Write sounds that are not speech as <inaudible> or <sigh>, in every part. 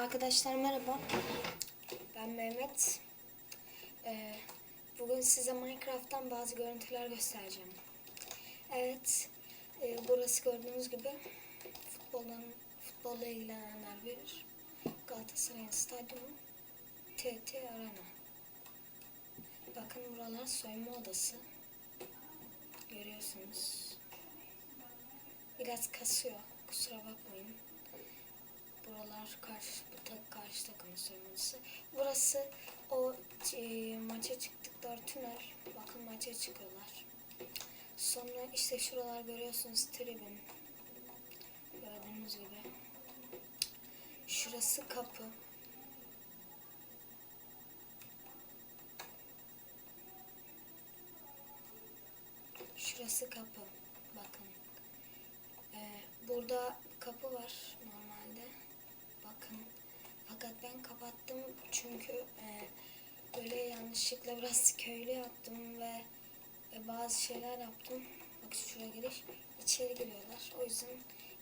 Arkadaşlar merhaba. Ben Mehmet. Ee, bugün size Minecraft'tan bazı görüntüler göstereceğim. Evet, e, burası gördüğünüz gibi futboldan futbolla ilgilenenler bilir. Galatasaray'ın stadyumu TT Arena. Bakın buralar soyunma odası. Görüyorsunuz. Biraz kasıyor. Kusura bakmayın. Buralar karşı, bu tak karşı takımın soyunması. Burası o e, maça çıktıkları tünel. Bakın maça çıkıyorlar. Sonra işte şuralar görüyorsunuz tribün. Gördüğünüz gibi. Şurası kapı. Şurası kapı. Bakın. Ee, burada kapı var normalde. Bakın. Fakat ben kapattım çünkü e, böyle yanlışlıkla biraz köylü yaptım ve e, bazı şeyler yaptım. Bak şuraya giriş. içeri giriyorlar. O yüzden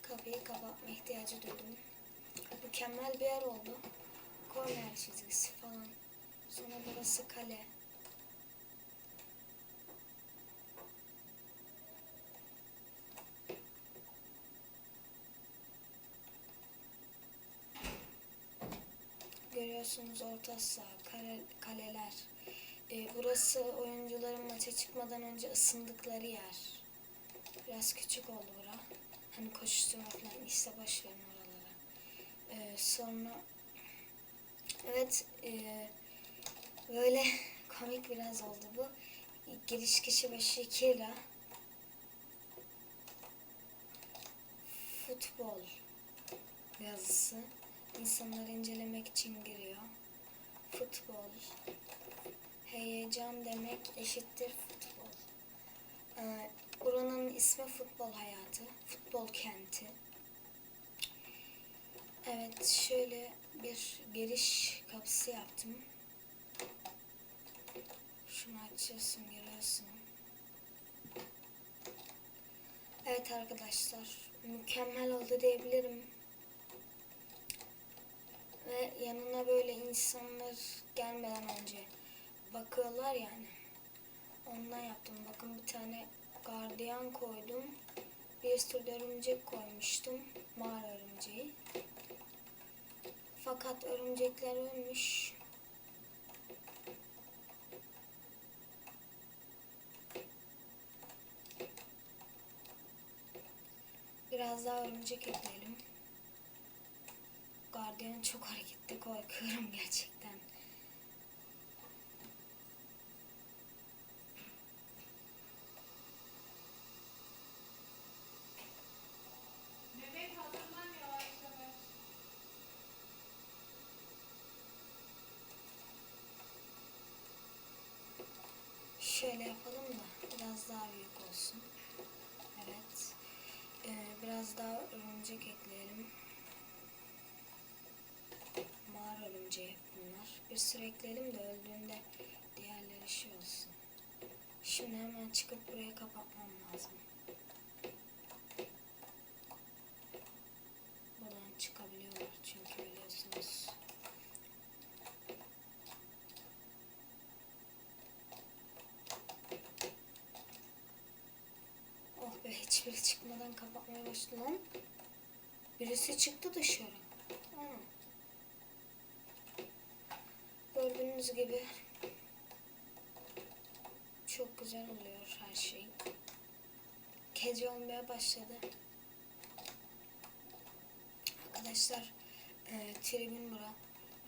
kapıyı kapatma ihtiyacı duydum. Mükemmel bir yer oldu. Korner çizgisi falan. Sonra burası kale. Görüyorsunuz orta saha, kare, kaleler. Ee, burası oyuncuların maça çıkmadan önce ısındıkları yer. Biraz küçük oldu bura. Hani koşuşturma falan işte boş verin oralara. Ee, sonra evet e, böyle <laughs> komik biraz oldu bu. Giriş kişi başı 2 lira. Futbol yazısı insanları incelemek için giriyor. Futbol. Heyecan demek eşittir futbol. Ee, buranın ismi futbol hayatı. Futbol kenti. Evet şöyle bir giriş kapısı yaptım. Şunu açıyorsun görüyorsun. Evet arkadaşlar mükemmel oldu diyebilirim ve yanına böyle insanlar gelmeden önce bakıyorlar yani. Ondan yaptım. Bakın bir tane gardiyan koydum. Bir sürü örümcek koymuştum. Mağara örümceği. Fakat örümcekler ölmüş. Biraz daha örümcek ekleyelim. Gardiyan çok hareketli korkuyorum gerçekten. Şöyle yapalım da biraz daha büyük olsun. Evet. Ee, biraz daha örümcek ekleyelim. Örümceği bunlar. Bir sürü ekleyelim de öldüğünde diğerleri şey olsun. Şimdi hemen çıkıp buraya kapatmam lazım. Buradan çıkabiliyorlar çünkü biliyorsunuz. Oh be hiçbiri çıkmadan kapatmaya başladı lan. Birisi çıktı dışarı. Ana. Gördüğünüz gibi çok güzel oluyor her şey. Gece olmaya başladı. Arkadaşlar e, tribün bura.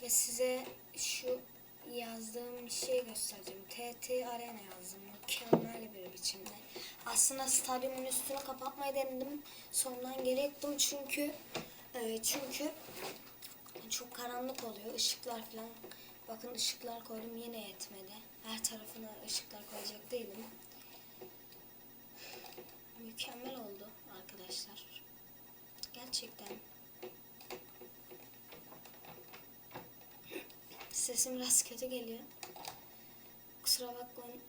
Ve size şu yazdığım bir şey göstereceğim. TT Arena yazdım. Mükemmel bir biçimde. Aslında stadyumun üstünü kapatmayı denedim. Sondan geri ettim çünkü e, çünkü çok karanlık oluyor. Işıklar falan. Bakın ışıklar koydum yine yetmedi. Her tarafına ışıklar koyacak değilim. Mükemmel oldu arkadaşlar. Gerçekten. Sesim biraz kötü geliyor. Kusura bakmayın.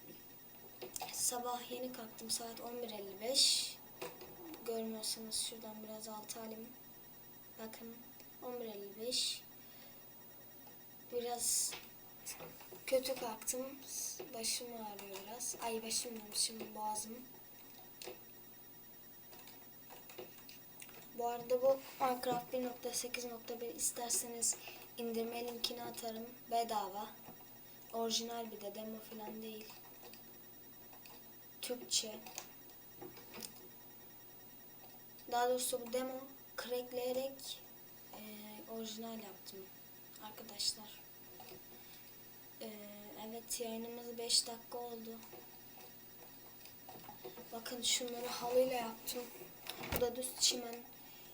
Sabah yeni kalktım saat 11.55. Görmüyorsanız şuradan biraz alt alayım. Bakın 11.55. Biraz kötü kalktım. Başım ağrıyor biraz. Ay başım demişim boğazım. Bu arada bu Minecraft 1.8.1 isterseniz indirme linkini atarım. Bedava. Orijinal bir de demo falan değil. Türkçe. Daha doğrusu bu demo crackleyerek eee, orijinal yaptım arkadaşlar. Evet yayınımız 5 dakika oldu. Bakın şunları halıyla yaptım. Bu da düz çimen.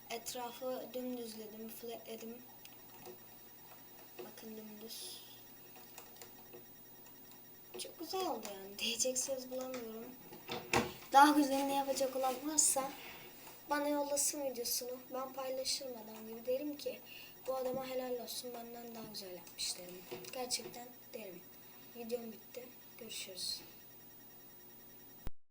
Etrafı dümdüzledim, flatledim. Bakın dümdüz. Çok güzel oldu yani. Diyecek söz bulamıyorum. Daha güzelini yapacak olan varsa bana yollasın videosunu. Ben paylaşırım adam gibi. Derim ki bu adama helal olsun benden daha güzel yapmış derim. Gerçekten derim. Videom bitti. Görüşürüz.